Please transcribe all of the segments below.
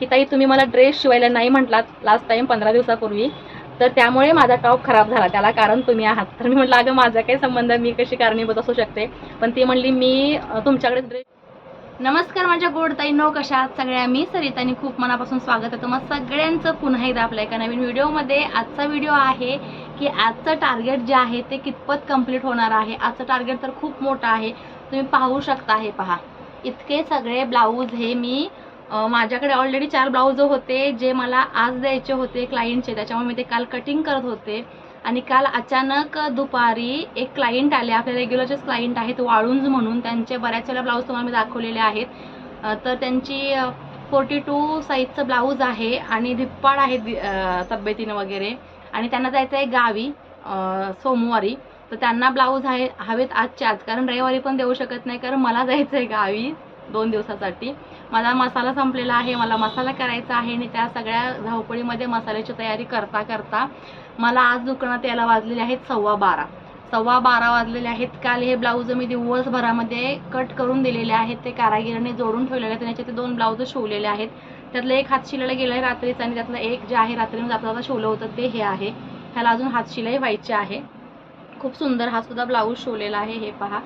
की ताई तुम्ही मला ड्रेस शिवायला नाही म्हटलात लास्ट टाईम पंधरा दिवसापूर्वी. तर त्यामुळे माझा टॉप खराब झाला. त्याला कारण तुम्ही आहात. तर मी म्हटलं अगं माझा काही संबंध मी कशी कारणीभूत असू शकते? पण ती म्हणली मी तुमच्याकडे ड्रेस नमस्कार माझ्या गोड ताईंनो कशा आहात? सगळ्या मी सरितानी खूप मनापासून स्वागत आहे तुम्हाला सगळ्यांचं पुन्हा एकदा आपल्या एका नवीन व्हिडिओमध्ये. आजचा व्हिडिओ आहे की आजचं टार्गेट जे आहे ते कितपत कंप्लीट होणार आहे? आजचं टार्गेट तर खूप मोठं आहे. तुम्ही पाहू शकता हे पहा. इतके सगळे ब्लाऊज हे मी माझ्याकडे ऑलरेडी चार ब्लाऊज होते जे मला आज द्यायचे होते क्लायंटचे त्याच्यामुळे मी ते काल कटिंग करत होते. आणि काल अचानक दुपारी एक क्लायंट आले आपले रेग्युलरचेच क्लायंट आहेत वाळूंज म्हणून. त्यांचे बऱ्याच वेळेला ब्लाऊज तुम्हाला मी दाखवलेले आहेत. तर त्यांची फोर्टी टू साईजचं ब्लाऊज आहे आणि धिप्पाड आहे दि- तब्येतीनं वगैरे. आणि त्यांना जायचं आहे गावी सोमवारी. तर त्यांना ब्लाऊज आहे हवेत आजच्या आज. कारण रविवारी पण देऊ शकत नाही कारण मला जायचं आहे गावी. दोन दिवसासाठी. माझा मसाला संपलेला आहे मला मसाला करायचा आहे आणि त्या सगळ्या धावपळीमध्ये मसाल्याची तयारी करता करता मला आज दुकानात यायला वाजलेले आहेत सव्वा बारा. सव्वा बारा वाजलेले आहेत. काल हे ब्लाऊज मी दिवसभरामध्ये कट करून दिलेले आहेत. ते कारागिरांनी जोडून ठेवलेले आहेत आणि ते दोन ब्लाऊज शिवलेले आहेत. त्यातलं एक हात शिलायला गेलं आहे रात्रीचं आणि त्यातलं एक जे आहे रात्री मी शिवलं होतं ते हे आहे. ह्याला अजून हात शिलाई व्हायची आहे. खूप सुंदर हा सुद्धा ब्लाऊज शिवलेला आहे हे पहा.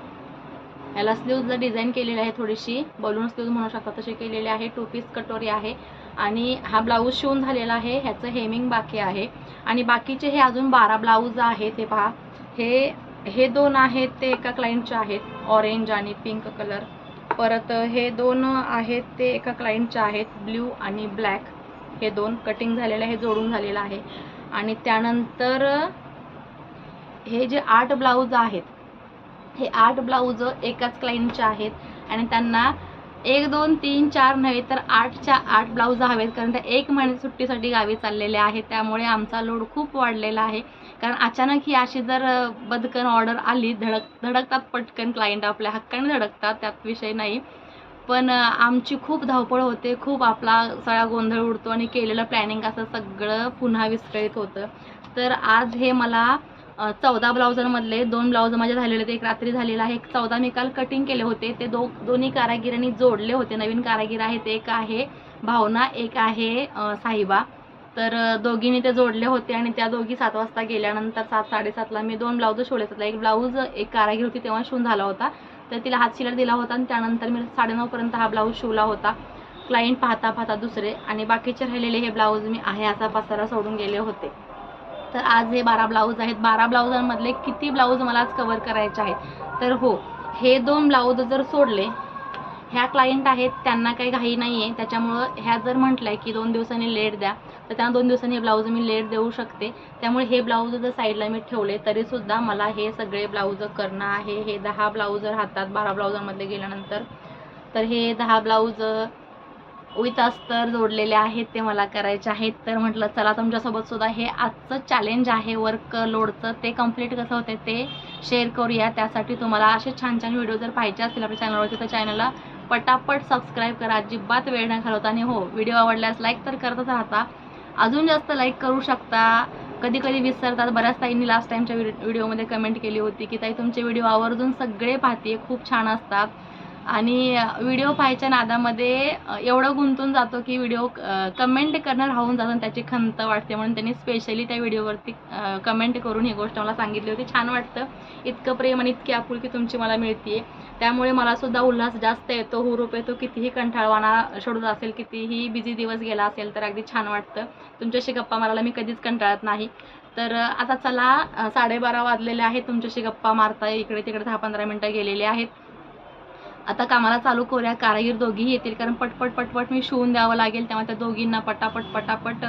याला स्लीव्हजला डिझाईन केलेली आहे थोडीशी. बलून स्लीव्ज म्हणू शकता तशी केलेली आहे. टू पीस कटोरी आहे. आणि हा ब्लाऊज शिवून झालेला आहे. ह्याचं हेमिंग बाकी आहे. आणि बाकीचे हे अजून बारा ब्लाऊज आहेत हे पहा. हे हे दोन आहेत ते एका क्लायंटचे आहेत. ऑरेंज आणि पिंक कलर परत हे दोन आहेत ते एका क्लायंटचे आहेत. ब्ल्यू आणि ब्लॅक हे दोन कटिंग झालेलं आहे जोडून झालेलं आहे. आणि त्यानंतर हे जे आठ ब्लाऊज आहेत हे आठ ब्लाऊज एकाच क्लायंटचे आहेत. आणि त्यांना एक दोन तीन चार नव्हे तर आठच्या आठ ब्लाऊज हवेत. कारण त्या एक महिने सुट्टीसाठी गावी चाललेले आहेत. त्यामुळे आमचा लोड खूप वाढलेला आहे. कारण अचानक ही अशी जर बदकन ऑर्डर आली धडक धडकतात पटकन क्लायंट आपल्या हक्काने धडकतात त्यात विषय नाही. पण आमची खूप धावपळ होते. खूप आपला सगळा गोंधळ उडतो आणि केलेलं प्लॅनिंग असं सगळं पुन्हा विस्कळीत होतं. तर आज हे मला चौदा ब्लाउजांमधले दोन ब्लाऊज माझे झालेले होते एक रात्री झालेला आहे एक चौदा. मी काल कटिंग केले होते. ते दो दोन्ही कारागिरांनी जोडले होते. नवीन कारागीर आहेत. एक आहे भावना एक आहे साहिबा. तर दोघींनी ते जोडले होते आणि त्या दोघी सात वाजता गेल्यानंतर सात साडेसातला मी दोन ब्लाऊज शिवले त्यातला एक ब्लाऊज एक कारागीर होती तेव्हा शिवून झाला होता. तर तिला हात शिलार दिला होता आणि त्यानंतर मी साडेनऊपर्यंत हा ब्लाऊज शिवला होता. क्लायंट पाहता पाहता दुसरे आणि बाकीचे राहिलेले हे ब्लाऊज मी आहे असा पसारा सोडून गेले होते. तर आज हे बारा ब्लाऊज आहेत. बारा ब्लाऊजांमधले किती ब्लाऊज मला आज कवर करायचे आहेत? तर हो हे दोन ब्लाऊज जर सोडले ह्या क्लायंट आहेत त्यांना काही घाई नाही आहे त्याच्यामुळं ह्या जर म्हटलंय की दोन दिवसांनी लेट द्या तर त्यांना दोन दिवसांनी हे ब्लाऊज मी लेट देऊ शकते. त्यामुळे हे ब्लाऊज जर साईडला मी ठेवले तरीसुद्धा मला हे सगळे ब्लाऊज करणं आहे. हे दहा ब्लाऊज राहतात बारा ब्लाऊजांमधले गेल्यानंतर. तर हे दहा ब्लाऊज विथ अस्तर जोडलेले आहेत ते मला करायचे आहेत. तर म्हटलं चला तुमच्यासोबत सुद्धा हे आजचं चॅलेंज आहे वर्क लोडचं ते कंप्लीट कसं होते ते शेअर करूया. त्यासाठी तुम्हाला असे छान छान व्हिडिओ जर पाहिजे असतील आपल्या चॅनलवरती तर चॅनलला पटापट सबस्क्राईब करा. अजिबात वेळ न घालवता. आणि हो व्हिडिओ आवडल्यास लाईक तर करतच राहता. अजून जास्त लाईक करू शकता. कधी कधी विसरतात. बऱ्याच ताईंनी लास्ट टाईमच्या व्हिडिओमध्ये कमेंट केली होती की ताई तुमचे व्हिडिओ आवर्जून सगळे पाहते खूप छान असतात. आणि व्हिडिओ पाहायच्या नादामध्ये एवढं गुंतून जातो की व्हिडिओ कमेंट करणं राहून जातो आणि त्याची खंत वाटते म्हणून त्यांनी स्पेशली त्या व्हिडिओवरती कमेंट करून ही गोष्ट मला सांगितली होती. छान वाटतं. इतकं प्रेम आणि इतकी आपुलकी तुमची मला मिळते त्यामुळे मला सुद्धा उल्हास जास्त येतो. हुरूप येतो कितीही कंटाळवाना शेड्यूल असेल कितीही बिझी दिवस गेला असेल तर अगदी छान वाटतं. तुमच्याशी गप्पा मारायला मी कधीच कंटाळत नाही. तर आता चला साडेबारा वाजलेले आहेत. तुमच्याशी गप्पा मारता इकडे तिकडे दहा पंधरा मिनटं गेलेले आहेत. आता कामाला चालू करूया. कारागीर दोघीही येतील कारण पटपट पटपट मी शिवून द्यावं लागेल. तेव्हा त्या दोघींना पटापट पटापट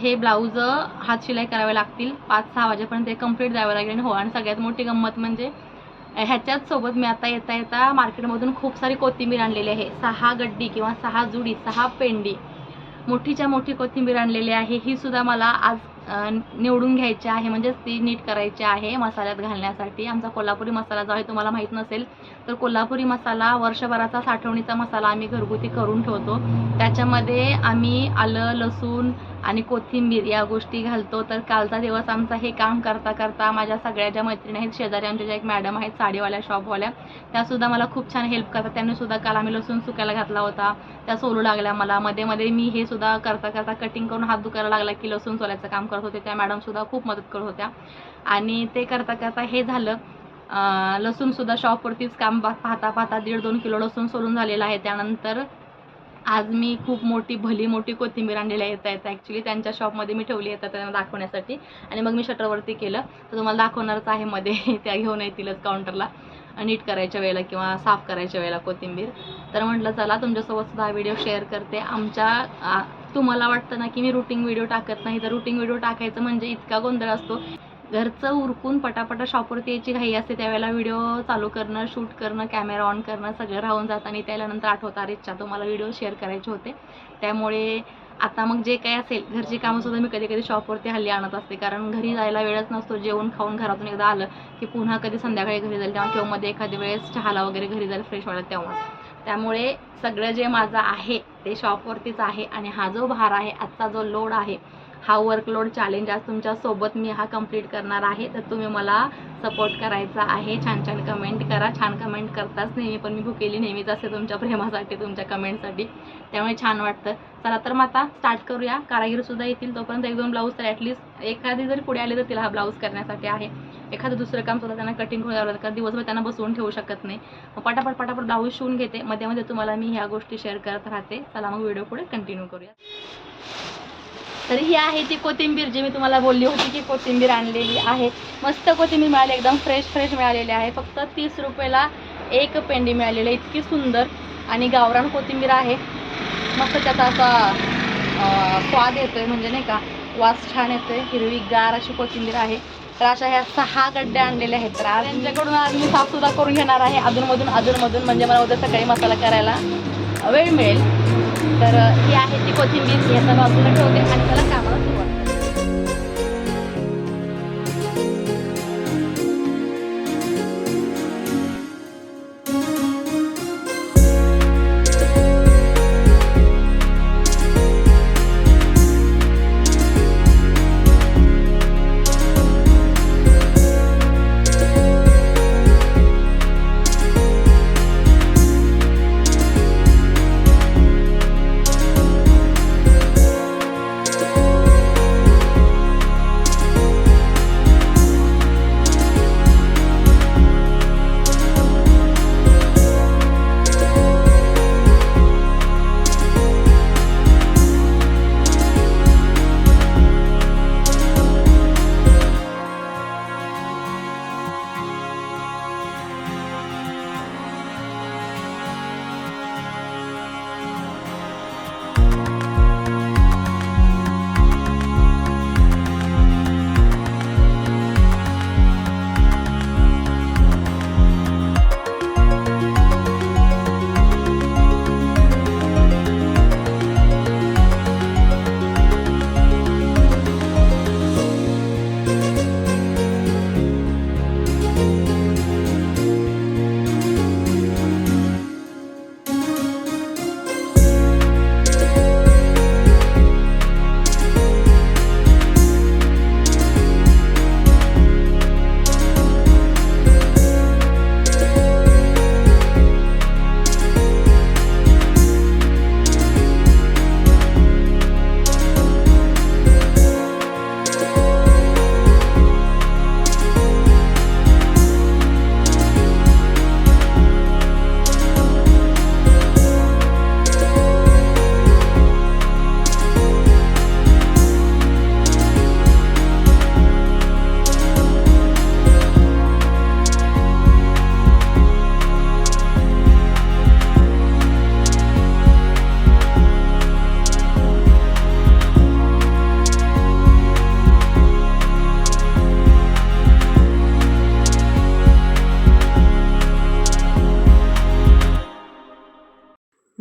हे ब्लाऊज हात शिलाई करावे लागतील. पाच सहा वाजेपर्यंत ते कंप्लीट द्यावं लागेल. आणि हो आणि सगळ्यात मोठी गंमत म्हणजे ह्याच्याचसोबत ह्याच्याच सोबत मी आता येता येता मार्केटमधून खूप सारी कोथिंबीर आणलेली आहे. सहा गड्डी किंवा सहा जुडी सहा पेंडी. मोठीच्या मोठी कोथिंबीर आणलेली आहे. ही सुद्धा मला आज निवडून घ्यायची आहे म्हणजेच ती नीट करायची आहे मसाल्यात घालण्यासाठी. आमचा कोल्हापुरी मसाला जो आहे तुम्हाला माहीत नसेल तर कोल्हापुरी मसाला वर्षभराचा साठवणीचा मसाला आम्ही घरगुती करून ठेवतो. त्याच्यामध्ये आम्ही आलं लसूण आणि कोथिंबीर या गोष्टी घालतो. तर कालचा दिवस आमचा हे काम करता करता माझ्या सगळ्या ज्या मैत्रिणी आहेत शेजारी आमच्या ज्या एक मॅडम आहेत साडीवाल्या शॉपवाल्या त्यासुद्धा मला खूप छान हेल्प करतात. त्यांनी सुद्धा काल आम्ही लसूण सुकायला घातला होता. त्या सोलू लागल्या मला. मध्ये मध्ये मी हे सुद्धा करता करता कटिंग करून हात दुखायला लागला की लसूण सोलायचं काम करत होते. त्या मॅडमसुद्धा खूप मदत करत होत्या. आणि ते करता करता हे झालं. लसूणसुद्धा शॉपवरतीच काम पा- पाहता पाहता दीड दोन किलो लसूण सोलून झालेलं आहे. त्यानंतर आज मी खूप मोठी भली मोठी कोथिंबीर आणलेली येत आहेत ॲक्च्युली त्यांच्या शॉपमध्ये मी ठेवली येतात त्यांना दाखवण्यासाठी. आणि मग मी शटरवरती केलं. तर तुम्हाला दाखवणारच आहे मध्ये. त्या घेऊन येतीलच काउंटरला नीट करायच्या वेळेला किंवा साफ करायच्या वेळेला कोथिंबीर. तर म्हटलं चला तुमच्यासोबत सुद्धा हा व्हिडिओ शेअर करते. आमच्या तुम्हाला वाटतं ना की मी रुटीन व्हिडिओ टाकत नाही. तर रुटीन व्हिडिओ टाकायचं म्हणजे इतका गोंधळ असतो. घरचं उरकून पटापटा शॉपवरती यायची घाई असते त्यावेळेला व्हिडिओ चालू करणं शूट करणं कॅमेरा ऑन करणं सगळं राहून जातं आणि त्याच्यानंतर आठवतं अरे तो तुम्हाला व्हिडिओ शेअर करायचे होते. त्यामुळे आता मग जे काही असेल घरची कामंसुद्धा मी कधी कधी शॉपवरती हल्ली आणत असते. कारण घरी जायला वेळच नसतो जेवण खाऊन घरातून एकदा आलं की पुन्हा कधी संध्याकाळी घरी जाईल तेव्हा किंवा मध्ये एखाद्या वेळेस चहाला वगैरे घरी जाईल फ्रेश व्हायला तेव्हाच. त्यामुळे सगळं जे माझं आहे ते शॉपवरतीच आहे आणि हा जो भार आहे आजचा जो लोड आहे हा वर्कलोड चॅलेंज आज तुमच्यासोबत मी हा कंप्लीट करणार आहे. तर तुम्ही मला सपोर्ट करायचा आहे. छान छान कमेंट करा. छान कमेंट करताच नेहमी पण मी भुकेली नेहमीच असते तुमच्या प्रेमासाठी तुमच्या कमेंटसाठी त्यामुळे छान वाटतं. चला तर मग आता स्टार्ट करूया. कारागीरसुद्धा येतील तोपर्यंत एक दोन ब्लाऊज तर ॲटलीस्ट एखादी जरी पुढे आली तर तिला हा ब्लाऊज करण्यासाठी आहे. एखादं दुसरं काम सुद्धा त्यांना कटिंग करून द्यावं लागतं दिवसभर त्यांना बसवून ठेवू शकत नाही. मग पटापट पटापट ब्लाऊज शिवून घेते. मध्ये मध्ये तुम्हाला मी ह्या गोष्टी शेअर करत राहते. चला मग व्हिडिओ पुढे कंटिन्यू करूया. तर ही आहे ती कोथिंबीर जी मी तुम्हाला बोलली होती की कोथिंबीर आणलेली आहे. मस्त कोथिंबीर मिळाली एकदम फ्रेश फ्रेश मिळालेली आहे. फक्त तीस रुपयाला एक पेंडी मिळालेली आहे. इतकी सुंदर आणि गावरान कोथिंबीर आहे. मस्त त्याचा असा स्वाद स्वाद येतोय म्हणजे नाही का? वास छान येतोय. हिरवी गार अशी कोथिंबीर आहे. तर अशा ह्या सहा गड्डे आणलेले आहेत. तर आज त्यांच्याकडून आज मी साफसुद्धा करून घेणार आहे. अधूनमधून अधूनमधून म्हणजे मला उद्या सकाळी मसाला करायला वेळ मिळेल. तर ही आहे ती कोथिंबीर. ही आता बाजूला ठेवते आणि त्याला कामाला सुरुवात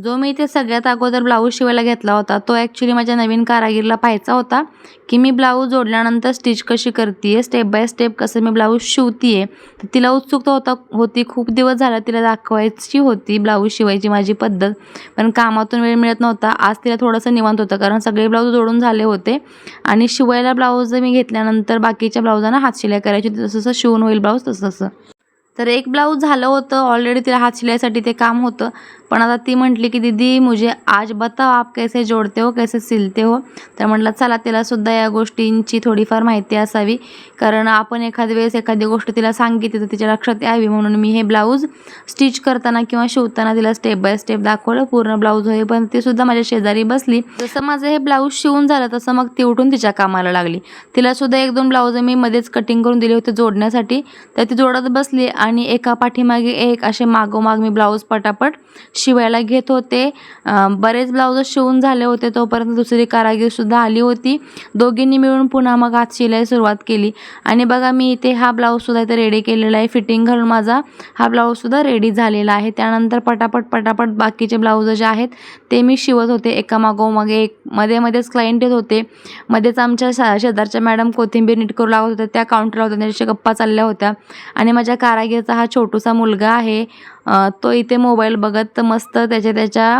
जो मी इथे सगळ्यात अगोदर ब्लाऊज शिवायला घेतला होता तो ॲक्च्युली माझ्या नवीन कारागीरला पाहायचा होता की मी ब्लाऊज जोडल्यानंतर स्टिच कशी करते स्टेप बाय स्टेप कसं मी ब्लाऊज शिवते तर तिला उत्सुकता होता होती खूप दिवस झाला तिला दाखवायची होती ब्लाऊज शिवायची माझी पद्धत पण कामातून वेळ मिळत नव्हता. आज तिला थोडंसं निवांत होतं कारण सगळे ब्लाऊज जोडून झाले होते. आणि शिवायला ब्लाऊज मी घेतल्यानंतर बाकीच्या ब्लाऊजांना हात शिलाई करायची होती जसं जसं शिवून होईल ब्लाऊज तसं तसं. तर एक ब्लाऊज झालं होतं ऑलरेडी तिला हात शिलाईसाठी ते काम होतं. पण आता ती म्हटली की दीदी मुझे आज बताओ आप कैसे जोडते हो कैसे सिलते हो? तर म्हटलं चला तिलासुद्धा या गोष्टींची थोडीफार माहिती असावी. कारण आपण एखाद्या वेळेस एखादी गोष्ट तिला सांगितली तर तिच्या लक्षात यावी. म्हणून मी हे ब्लाऊज स्टिच करताना किंवा शिवताना तिला स्टेप बाय स्टेप दाखवलं. पूर्ण ब्लाऊज होई पण ती सुद्धा माझ्या शेजारी बसली. जसं माझं हे ब्लाऊज शिवून झालं तसं मग ती उठून तिच्या कामाला लागली. तिला सुद्धा एक दोन ब्लाऊज मी मध्येच कटिंग करून दिले होते जोडण्यासाठी. तर ती जोडत बसली आणि एका पाठीमागे एक असे मागोमाग मी ब्लाऊज पटापट शिवायला घेत होते. बरेच ब्लाऊज शिवून झाले होते तोपर्यंत दुसरी कारागीरसुद्धा आली होती. दोघींनी मिळून पुन्हा मग हात शिलाई सुरुवात केली. आणि बघा मी इथे हा ब्लाऊजसुद्धा इथे रेडी केलेला आहे. फिटिंग घालून माझा हा ब्लाऊजसुद्धा रेडी झालेला आहे. त्यानंतर पटापट पटापट बाकीचे ब्लाऊज जे आहेत ते मी शिवत होते. एकामागोमागे एक मध्ये मध्येच क्लायंट येत होते. मध्येच आमच्या शा शेजारच्या मॅडम कोथिंबीर नीट करू लागत होत्या. त्या काउंटरला होत्या. त्यांच्या गप्पा चालल्या होत्या. आणि माझ्या कारागीरचा हा छोटूसा मुलगा आहे. तो इथे मोबाईल बघत मस्त त्याच्या त्याच्या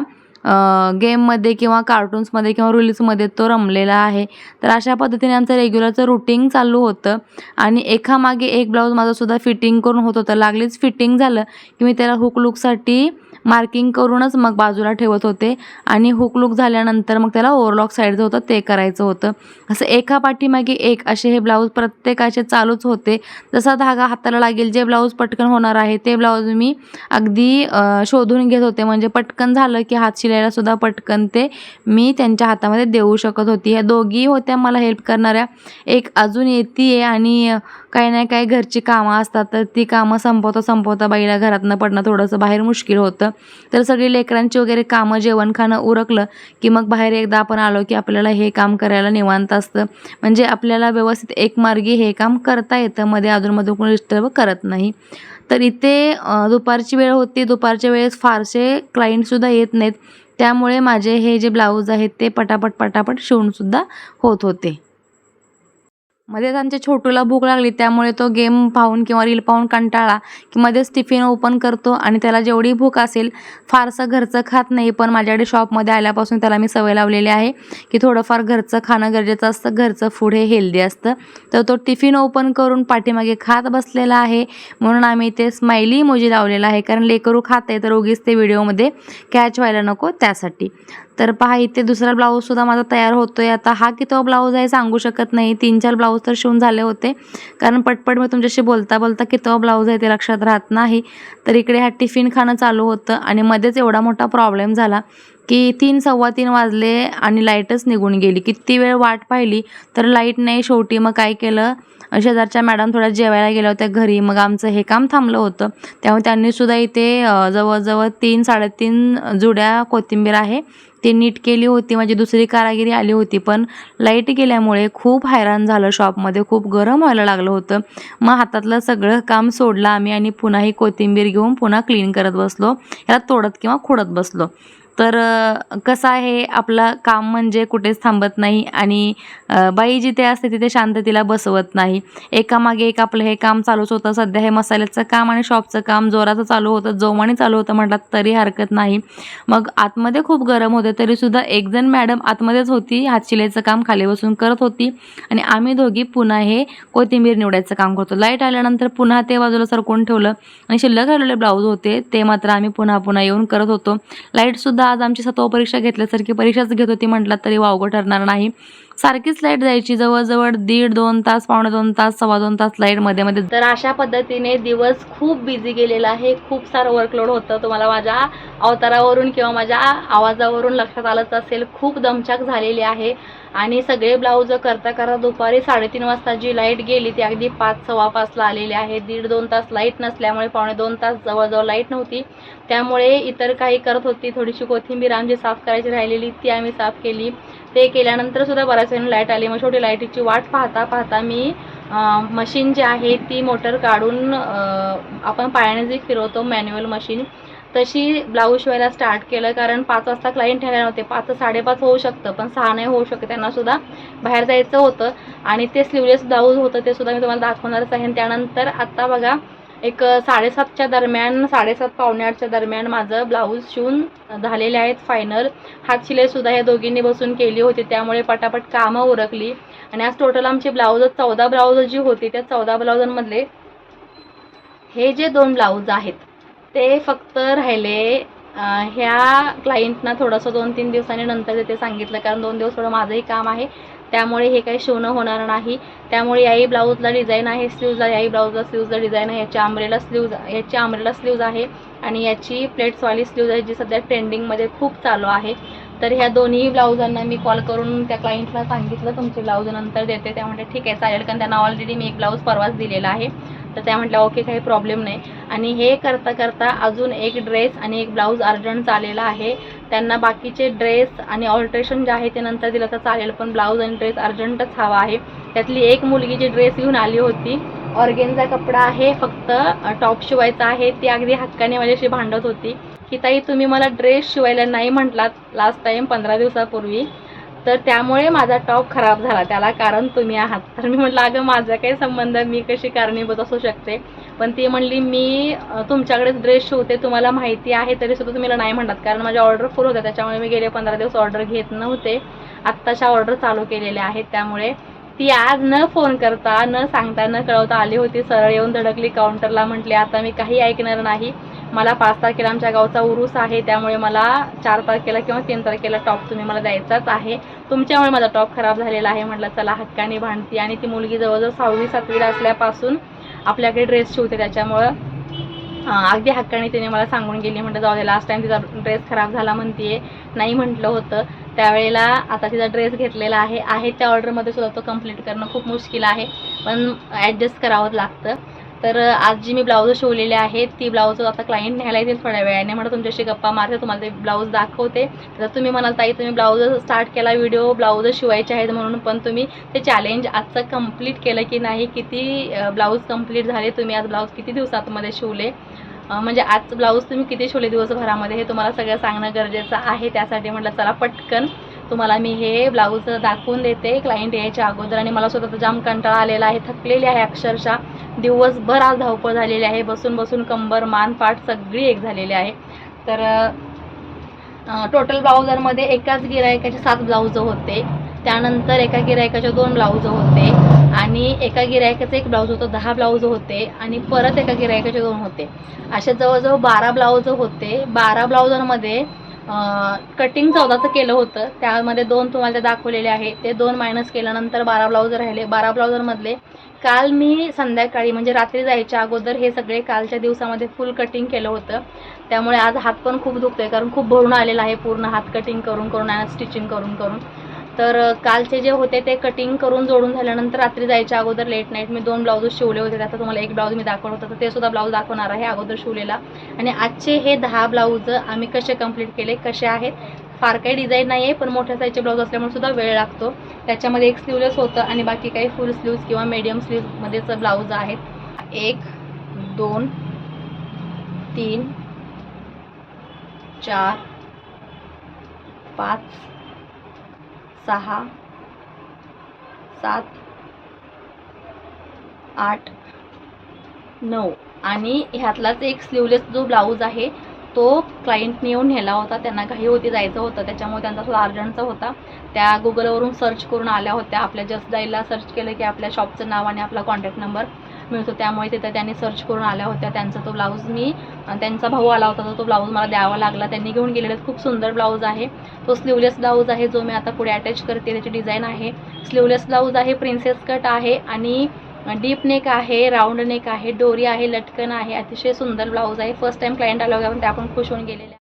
गेममध्ये किंवा कार्टून्समध्ये किंवा रील्समध्ये तो रमलेला आहे. तर अशा पद्धतीने आमचं रेग्युलरचं रुटीन चालू होतं. आणि एकामागे एक ब्लाऊज माझंसुद्धा फिटिंग करून होत होतं. लागलीच फिटिंग झालं की मी त्याला हुक लुकसाठी मार्किंग करूनच मग बाजूला ठेवत होते. आणि हुकलुक झाल्यानंतर मग त्याला ओव्हरलॉक साईडचं होतं ते करायचं होतं. असं एका पाठीमागे एक असे हे ब्लाऊज प्रत्येकाचे चालूच होते. जसा धागा हाताला लागेल जे ब्लाऊज पटकन होणार आहे ते ब्लाऊज मी अगदी शोधून घेत होते. म्हणजे पटकन झालं की हात शिलायला सुद्धा पटकन ते मी त्यांच्या हातामध्ये देऊ शकत होती. ह्या दोघी होत्या मला हेल्प करणाऱ्या. एक अजून येते आणि काही ना काही घरची कामं असतात. तर ती कामं संपवता संपवता बाईला घरातनं पडणं थोडंसं बाहेर मुश्किल होतं. तर सगळी लेकरांची वगैरे कामं जेवण खाणं उरकलं की मग बाहेर एकदा आपण आलो की आपल्याला हे काम करायला निवांत असतं. म्हणजे आपल्याला व्यवस्थित एकमार्गी हे काम करता येतं. मध्ये अधूनमधून कोणी डिस्टर्ब करत नाही. तर इथे दुपारची वेळ होती. दुपारच्या वेळेस फारसे क्लायंटसुद्धा येत नाहीत. त्यामुळे माझे हे जे ब्लाऊज आहेत ते पटापट पटापट शिवूनसुद्धा होत होते. मध्येच आमच्या छोटूला भूक लागली त्यामुळे तो गेम पाहून किंवा रील पाहून कंटाळा की मध्येच टिफिन ओपन करतो आणि त्याला जेवढी भूक असेल फारसं घरचं खात नाही पण माझ्याकडे शॉपमध्ये आल्यापासून त्याला मी सवय लावलेली आहे की थोडंफार घरचं खाणं गरजेचं असतं घरचं फूड हे हेल्दी असतं. तर तो टिफिन ओपन करून पाठीमागे खात बसलेला आहे. म्हणून आम्ही ते स्माइली मोजी लावलेला आहे कारण लेकरू खात आहे तर उगीच ते व्हिडिओमध्ये कॅच व्हायला नको त्यासाठी. तर पहा इथे दुसरा ब्लाऊजसुद्धा माझा तयार होतो आहे आता हा किती ब्लाऊज आहे सांगू शकत नाही. तीन चार ब्लाऊज तर शिवून झाले होते. कारण पटपट मी तुमच्याशी बोलता बोलता किती ब्लाऊज आहे ते लक्षात राहत नाही. तर इकडे हा टिफिन खाणं चालू होतं आणि मध्येच एवढा मोठा प्रॉब्लेम झाला की तीन सव्वा तीन वाजले आणि लाईटच निघून गेली. किती वेळ वाट पाहिली. तर लाइट नाही शेवटी मग काय केलं? शेजारच्या मॅडम थोड्या जेवायला गेल्या होत्या घरी. मग आमचं हे काम थांबलं होतं. त्यामुळे त्यांनीसुद्धा इथे जवळजवळ तीन साडेतीन जुड्या कोथिंबीर आहे ती नीट केली होती म्हणजे दुसरी कारागिरी आली होती पण लाइट गेल्यामुळे खूप हैराण झालं शॉपमध्ये खूप गरम व्हायला लागलं होतं. मग हातातलं सगळं काम सोडलं आम्ही आणि पुन्हा ही कोथिंबीर घेऊन पुन्हा क्लीन करत बसलो. याला तोडत किंवा खोडत बसलो. तर कसं आहे आपलं काम म्हणजे कुठेच थांबत नाही आणि बाई जिथे असते तिथे शांततेला बसवत नाही. एकामागे एक आपलं हे काम चालूच होतं. सध्या हे मसाल्याचं काम आणि शॉपचं काम जोराचं चालू होतं. जोमाने चालू होतं म्हटलं तरी हरकत नाही. मग आतमध्ये खूप गरम होते. तरीसुद्धा एक जण मॅडम आतमध्येच होती. हातशिलाईचं काम खाली बसून करत होती. आणि आम्ही दोघी पुन्हा हे कोथिंबीर निवडायचं काम करतो. लाइट आल्यानंतर पुन्हा ते बाजूला सरकून ठेवलं. आणि शिल्लक राहिलेले ब्लाऊज होते. ते मात्र आम्ही पुन्हा पुन्हा येऊन करत होतो. लाईटसुद्धा आज आमची सत्व परीक्षा घेतल्यासारखी परीक्षाच घेत होती. म्हटलं तरी वावगं ठरणार नाही. सारखीच लाइट जायची जवळजवळ दीड दोन तास पावणे दोन तास सव्वा दोन तास लाइटमध्ये मध्ये. तर अशा पद्धतीने दिवस खूप बिझी गेलेला आहे. खूप सारं वर्कलोड होतं. तुम्हाला माझ्या अवतारावरून किंवा माझ्या आवाजावरून लक्षात आलंच असेल. खूप दमछाक झालेली आहे. आणि सगळे ब्लाऊज करता करता दुपारी साडेतीन वाजता जी लाइट गेली ती अगदी पाच सव्वा पाचला आलेली आहे. दीड दोन तास लाइट नसल्यामुळे पावणे दोन तास जवळजवळ लाइट नव्हती. त्यामुळे इतर काही करत होती. थोडीशी कोथिंबीर आमची साफ करायची राहिलेली ती आम्ही साफ केली. ते केल्यानंतर सुद्धा बऱ्याच वेळाने लाइट आली. मग छोटी लाईटीची वाट पाहता पाहता मी मशीन जी आहे ती मोटर काढून आपण पायाने जे फिरवतो मॅन्युअल मशीन तशी ब्लाऊज शिवायला स्टार्ट केलं कारण पाच वाजता क्लायंट यायला नव्हते. पाच साडेपाच होऊ शकतं पण सहा नाही होऊ शकत. त्यांना सुद्धा बाहेर जायचं होतं. आणि ते स्लीवलेस ब्लाऊज होतं ते सुद्धा मी तुम्हाला दाखवणारच आहे. आणि त्यानंतर आत्ता बघा एक साडेसातच्या दरम्यान साडेसात पावणे आठच्या दरम्यान माझं ब्लाऊज शिवून झालेले आहेत फायनल हात शिलाईसुद्धा या दोघींनी बसून केली होती. त्यामुळे पटापट कामं उरकली. आणि आज टोटल आमची ब्लाऊज चौदा ब्लाऊज जी होती त्या चौदा ब्लाऊजांमधले हे जे दोन ब्लाऊज आहेत ते फक्त राहिले ह्या क्लायंटना थोडंसं दोन तीन दिवसांनी नंतर ते सांगितलं कारण दोन दिवस थोडं माझंही काम आहे त्यामुळे हे काही शिवणं होणार नाही. त्यामुळे याही ब्लाऊजला डिझाईन आहे स्लीव्जला याही ब्लाऊजला स्लीव्जला डिझाईन आहे याची आंब्रेला स्लीव्ज याची आंब्रेला स्लीव्ज आहे. आणि याची प्लेट्सवाली स्लीव्ज आहे जी सध्या ट्रेंडिंगमध्ये खूप चालू आहे. तर ह्या दोन्ही ब्लाऊजांना मी कॉल करून त्या क्लायंटला सांगितलं तुमचे ब्लाऊज नंतर देते. त्या म्हटलं ठीक आहे चालेल. कारण त्यांना ऑलरेडी मी एक ब्लाऊज परवाच दिलेला आहे. तर त्या म्हटल्या ओके काही प्रॉब्लेम नाही. आणि हे करता करता अजून एक ड्रेस आणि एक ब्लाऊज अर्जंट चाललेला आहे. त्यांना बाकीचे ड्रेस आणि ऑल्ट्रेशन जे आहे ते नंतर दिलं तर चालेल पण ब्लाऊज आणि ड्रेस अर्जंटच हवा आहे. त्यातली एक मुलगी जी ड्रेस घेऊन आली होती. ऑर्गेनचा कपडा आहे फक्त टॉप शिवायचा आहे. ती अगदी हक्काने माझ्याशी भांडत होती. की ताई तुम्ही मला ड्रेस शिवायला नाही म्हटलात लास्ट टाईम पंधरा दिवसापूर्वी. तर त्यामुळे माझा टॉप खराब झाला. त्याला कारण तुम्ही आहात. तर मी म्हटलं अगं माझा काही संबंध मी कशी कारणीभूत असू शकते? पण ती म्हणली मी तुमच्याकडेच ड्रेस शिवते. तुम्हाला माहिती आहे तरी सुद्धा तुम्ही नाही म्हणतात कारण माझ्या ऑर्डर फुल होत्या. त्याच्यामुळे मी गेले पंधरा दिवस ऑर्डर घेत नव्हते. आत्ताच्या ऑर्डर चालू केलेल्या आहेत. त्यामुळे ती आज न फोन करता न सांगता न कळवता आली होती. सरळ येऊन धडकली काउंटरला म्हटली आता मी काही ऐकणार नाही. मला पाच तारखेला आमच्या गावचा उरूस आहे. त्यामुळे मला चार तारखेला किंवा तीन तारखेला टॉप तुम्ही मला द्यायचाच आहे. तुमच्यामुळे माझा टॉप खराब झालेला आहे. म्हटलं चला हक्काने भांडती. आणि ती मुलगी जवळजवळ सहावी सातवीला असल्यापासून आपल्याकडे ड्रेस शिवते. त्याच्यामुळं अगदी हक्काने तिने मला सांगून गेली म्हटलं जाऊ दे लास्ट टाइम तिचा ड्रेस खराब झाला म्हणतीये नाही म्हटलं होतं. त्यावेळेला आता तिचा ड्रेस घेतलेला आहे आहे त्या ऑर्डरमध्ये सुद्धा तो कंप्लीट करणं खूप मुश्किल आहे पण ॲडजस्ट करावंच लागतं. तर आज जी मी ब्लाऊज शिवलेले आहेत ती ब्लाऊज आता क्लायंट न्यायला येतील थोड्या वेळाने. म्हणून तुमच्याशी गप्पा मारते तुम्हाला ते ब्लाऊज दाखवते. तर तुम्ही म्हणाल ताई तुम्ही ब्लाऊज स्टार्ट केला व्हिडिओ ब्लाऊज शिवायचे आहेत म्हणून पण तुम्ही ते चॅलेंज आजचं कंप्लीट केलं की नाही? किती ब्लाऊज कंप्लीट झाले? तुम्ही आज ब्लाऊज किती दिवसातमध्ये शिवले? म्हणजे आज ब्लाऊज तुम्ही किती शिवले दिवसभरामध्ये? हे तुम्हाला सगळं सांगणं गरजेचं आहे. त्यासाठी म्हटलं चला पटकन तुम्हाला मी हे ब्लाऊज दाखवून देते. क्लायंट यायच्या अगोदर आणि मला स्वतः जाम कंटाळा आलेला आहे थकलेली आहे अक्षरशः. दिवसभर आज धावपळ झालेली आहे बसून बसून कंबर मान पाठ सगळी एक झालेली आहे. तर टोटल ब्लाऊजरमध्ये एकाच गिरायकाचे सात ब्लाऊज होते. त्यानंतर एका गिरायकाचे दोन ब्लाऊज होते आणि एका गिरायकाचं एक ब्लाऊज होतं दहा ब्लाऊज होते आणि परत एका गिरायकाचे दोन होते. असे जवळजवळ बारा ब्लाऊज होते. बारा ब्लाऊजरमध्ये कटिंग चौदाचं केलं होतं. त्यामध्ये दोन तुम्हाला दाखवलेले आहे ते दोन मायनस केल्यानंतर बारा ब्लाऊज राहिले. बारा ब्लाऊजांमधले काल मी संध्याकाळी म्हणजे रात्री जायच्या अगोदर हे सगळे कालच्या दिवसामध्ये फुल कटिंग केलं होतं. त्यामुळे आज हात पण खूप दुखतोय कारण खूप भरून आलेला आहे पूर्ण हात कटिंग करून करून आणि स्टिचिंग करून करून. तर कालचे जे होते ते कटिंग करून जोडून झाल्यानंतर रात्री जायच्या अगोदर लेट नाईट मी दोन ब्लाऊज शिवले होते. त्याचा तुम्हाला एक ब्लाऊज मी दाखवत होतं. तर ते सुद्धा ब्लाऊज दाखवणार आहे अगोदर शिवलेला. आणि आजचे हे दहा ब्लाऊज आम्ही कसे कंप्लीट केले कसे आहेत फार काही डिझाईन नाही आहे पण मोठ्या साईजचे ब्लाऊज असल्यामुळे सुद्धा वेळ लागतो. त्याच्यामध्ये एक स्लीवलेस होतं आणि बाकी काही फुल स्लीव्ज किंवा मीडियम स्लीवमध्येच ब्लाऊज आहेत. एक दोन तीन चार पाच सहा सात आठ नऊ. आणि ह्यातलाच एक स्लीवलेस जो ब्लाऊज आहे तो क्लायंटने येऊन नेला होता. त्यांना घाई होती जायचं होतं. त्याच्यामुळे त्यांचा सुद्धा अर्जंटचा होता. त्या गुगलवरून सर्च करून आल्या होत्या. आपल्या जस्ट डायला सर्च केलं की आपल्या शॉपचं नाव आणि आपला कॉन्टॅक्ट नंबर मिळतो. त्यामुळे तिथं त्यांनी सर्च करून आल्या होत्या. त्यांचा तो ब्लाऊज मी त्यांचा भाऊ आला होता. तो ब्लाऊज मला द्यावा लागला. त्यांनी घेऊन गेलेला. खूप सुंदर ब्लाऊज आहे. तो स्लीवलेस ब्लाऊज आहे जो मी आता पुढे अटॅच करते. त्याची डिझाईन आहे. स्लीवलेस ब्लाऊज आहे. प्रिन्सेस कट आहे आणि डीप नेक आहे राऊंड नेक आहे डोरी आहे लटकन आहे. अतिशय सुंदर ब्लाऊज आहे. फर्स्ट टाइम क्लायंट आला होता पण खुश होऊन गेलेल्या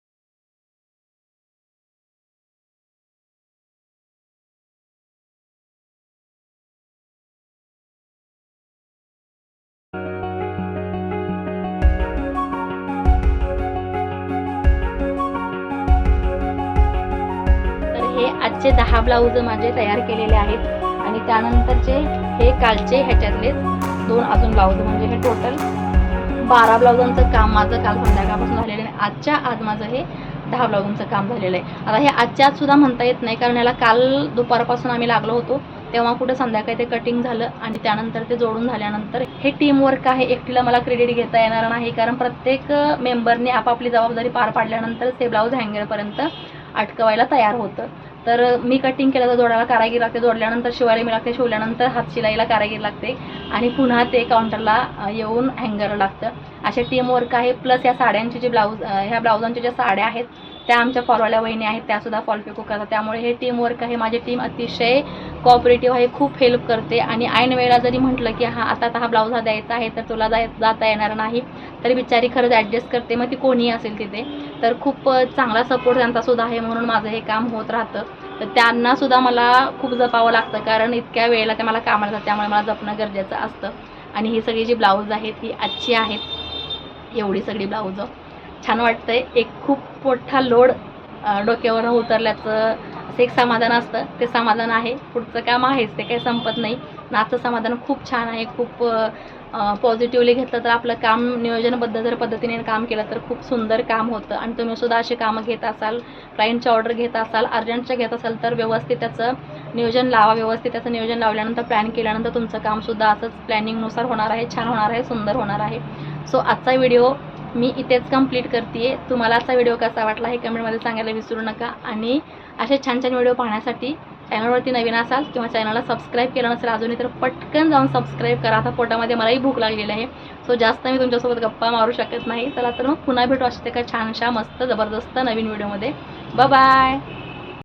आजचे दहा ब्लाऊज माझे तयार केलेले आहेत. आणि त्यानंतरचे हे कालचे ह्याच्यातले दोन अजून ब्लाऊज. म्हणजे हे टोटल बारा ब्लाऊजांचं काम माझं काल संध्याकाळपासून झालेलं आहे. आजच्या आज माझं हे दहा ब्लाऊजांचं काम झालेलं आहे. आता हे आजच्या आज सुद्धा म्हणता येत नाही कारण याला काल दुपारपासून आम्ही लागलो होतो. तेव्हा कुठं संध्याकाळी ते कटिंग झालं आणि त्यानंतर ते जोडून झाल्यानंतर हे टीमवर्क आहे. एकटीला मला क्रेडिट घेता येणार नाही कारण प्रत्येक मेंबरने आपापली जबाबदारी पार पाडल्यानंतरच हे ब्लाऊज हँगरपर्यंत अटकवायला तयार होतं. तर मी कटिंग केलं तर जोडायला कारागीर लागते. जोडल्यानंतर शिवायला मी लागते. शिवल्यानंतर हात शिलाईला कारागीर लागते. आणि पुन्हा ते काउंटरला येऊन हँगर लागतं. असे टीमवर्क आहे. प्लस या साड्यांचे जे ब्लाऊज ह्या ब्लाऊजांच्या ज्या साड्या आहेत त्या आमच्या फॉलवाल्या वहिनी आहेत त्यासुद्धा फॉल पिको करतात. त्यामुळे हे टीम वर्क आहे माझी टीम अतिशय कॉपरेटिव्ह आहे खूप हेल्प करते. आणि ऐन वेळेला जरी म्हटलं की हा आता आता हा ब्लाऊज हा द्यायचा आहे तर तुला जाय जाता येणार नाही. तरी बिचारी खरंच ॲडजस्ट करते. मग ती कोणीही असेल तिथे तर खूप चांगला सपोर्ट त्यांचा सुद्धा आहे म्हणून माझं हे काम होत राहतं. तर त्यांनासुद्धा मला खूप जपावं लागतं कारण इतक्या वेळेला ते मला कामाला जातात त्यामुळे मला जपणं गरजेचं असतं. आणि ही सगळी जी ब्लाऊज आहेत ही आजची आहेत एवढी सगळी ब्लाऊजं छान वाटतंय. एक खूप मोठा लोड डोक्यावर उतरल्याचं असं एक समाधान असतं. ते समाधान आहे. पुढचं काम आहेच. ते काही संपत नाही. नाचं समाधान खूप छान आहे. खूप पॉझिटिव्हली घेतलं तर आपलं काम नियोजनबद्ध जर पद्धतीने काम केलं तर खूप सुंदर काम होतं. आणि तुम्ही सुद्धा असे कामं घेत असाल क्लायंटची ऑर्डर घेत असाल अर्जंटच्या घेत असाल तर व्यवस्थित त्याचं नियोजन लावा. व्यवस्थित त्याचं नियोजन लावल्यानंतर प्लॅन केल्यानंतर तुमचं कामसुद्धा असंच प्लॅनिंगनुसार होणार आहे. छान होणार आहे. सुंदर होणार आहे. सो आजचा व्हिडिओ मी इथेच कंप्लीट करते तुम्हाला असा व्हिडिओ कसा वाटला हे कमेंटमध्ये सांगायला विसरू नका. आणि असे छान छान व्हिडिओ पाहण्यासाठी चॅनलवरती नवीन असाल किंवा चॅनलला सबस्क्राईब केलं नसेल अजूनही तर पटकन जाऊन सबस्क्राईब करा. आता पोटामध्ये मलाही भूक लागलेली आहे. सो जास्त मी तुमच्यासोबत गप्पा मारू शकत नाही. चला तर मग पुन्हा भेटू अशा एका छानशा मस्त जबरदस्त नवीन व्हिडिओमध्ये बाय